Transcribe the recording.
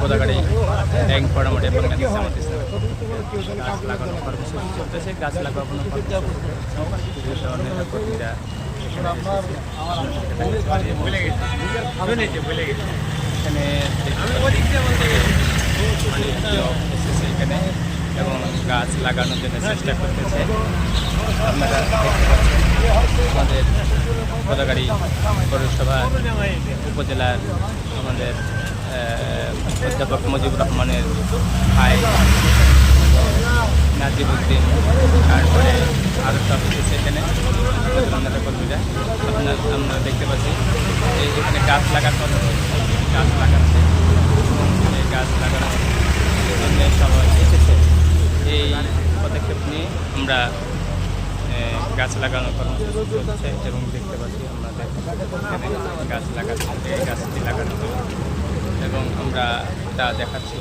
Godagari bank পড়ামাটে বাংলাদেশ জামাত ইসলাম গাছ লাগানো কর্মসূচি চলতেছে গাছ লাগানো কর্মসূচি বিভিন্ন ধরনের কর্মীরা এখানে এসেছে। এখানে এবং গাছ লাগানোর জন্য চেষ্টা করতেছে। আপনারা আমাদের গোদাগাড়ি পৌরসভা উপজেলার আমাদের অধ্যাপক মুজিবুর রহমানের ভাই নাজিবুদ্দিন তারপরে আরও সব এসেছে এখানে। আপনারা কর্মীরা আপনার, আমরা দেখতে পাচ্ছি এই এখানে গাছ লাগার কর্মসূচি গাছ লাগাচ্ছে। এই গাছ লাগানোর জন্য সবাই এসেছে। এই পদক্ষেপ নিয়ে আমরা গাছ লাগানো কর্মসূচি চলছে এবং দেখতে পাচ্ছি এখানে গাছ এই গাছটি লাগানো হলো এবং আমরা তা দেখাচ্ছি।